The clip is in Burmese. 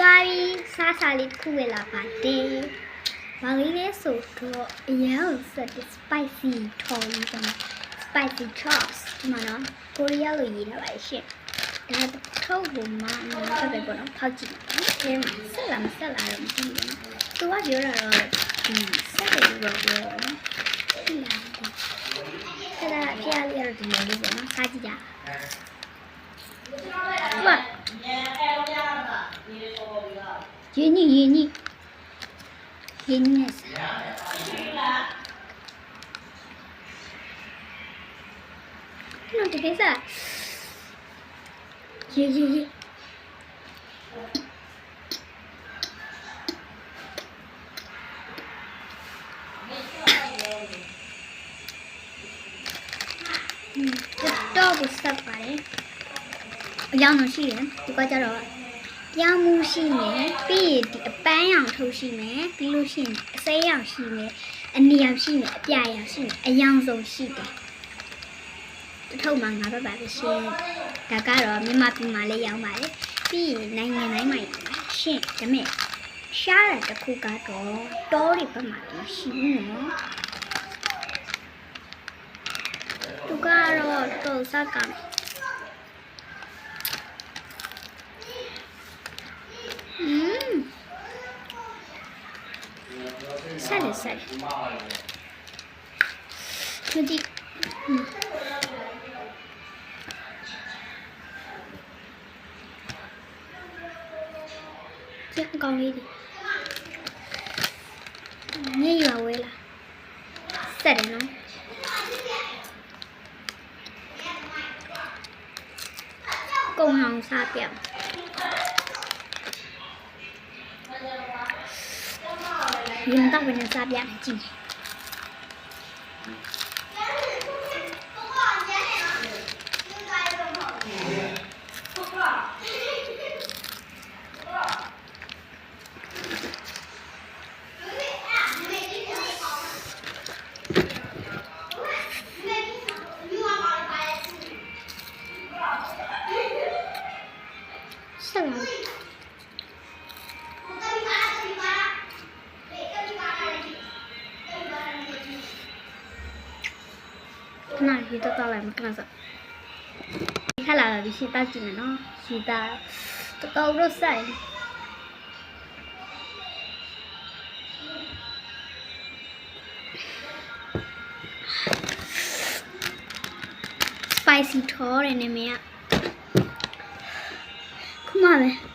သွားပြီးစားစားလေးတစ်ခုဝယ်လာပါတယ်။ဘာလေးလဲဆိုတော့အရင်ကစတဲ့ spicy ထော်လေးပေါ့နော် spicy chops ဒီမှာနော်ကိုရီးယားလိုရေးထားပါရှင်။ဒါထုတ်ဖို့မှနော်ဆက်ပဲပေါ့နော်ဖောက်ကြည့်ပါနော်။အဲမှာဆက်လာမဆက်လာတော့မသိဘူးနော်။သူကပြောတာတော့ဒီဆက်တယ်လို့ပြောတယ်နော်။ဒီလားဒီ။ဆက်လာဖျားလေးရတော့ဒီလိုလေးပေါ့နော်။စားကြည့်ကြ။ဟုတ်ပါ ရင်းကြီးရင်းကြီးရင်းကြီးနဲ့စားနော်ဒီကိစ္စရေရေရေတော့ဘူးစပ်ပါတယ်အကြောင်းတော့ရှိတယ်ဒီကကြတော့ ပြောင်းမှုရှိမယ်ပြီးရင်ဒီအပန်းရောင်ထုတ်ရှိမယ်ပြီးလို့ရှိရင်အစိမ်းရောင်ရှိမယ်အနီရောင်ရှိမယ်အပြာရောင်ရှိမယ်အရောင်စုံရှိတယ်တစ်ထုပ်မှာငါးဘက်ပါပဲရှင်ဒါကတော့မြန်မာပြည်မှာလည်းရောင်းပါတယ်ပြီးရင်နိုင်ငံတိုင်းမှာရောင်းပါတယ်ရှင်ဒါပေမဲ့ရှားတဲ့တစ်ခုကတော့တောတွေဘက်မှာမရှိဘူးနော်သူကတော့တော်စက်ကမ ဆက်တယ်ဆက်တယ်မကြည့်อืมကြည့်အကောင် လေးဒီညရွာဝဲလာ ဆက်တယ်နော်ကုံဟောင်စားပြရင်တော့ဝင်စားပြမယ်ကြည့်ဆက်လာခဏရေတော့တော့လိုက်မခဏစခက်လာတော့ရှင်းတောက်ကြည့်မယ်နော်ရှင်းတာတော်တော်လို့ဆိုင် spicy ထောတဲ့နာမည်ကခုမှပဲ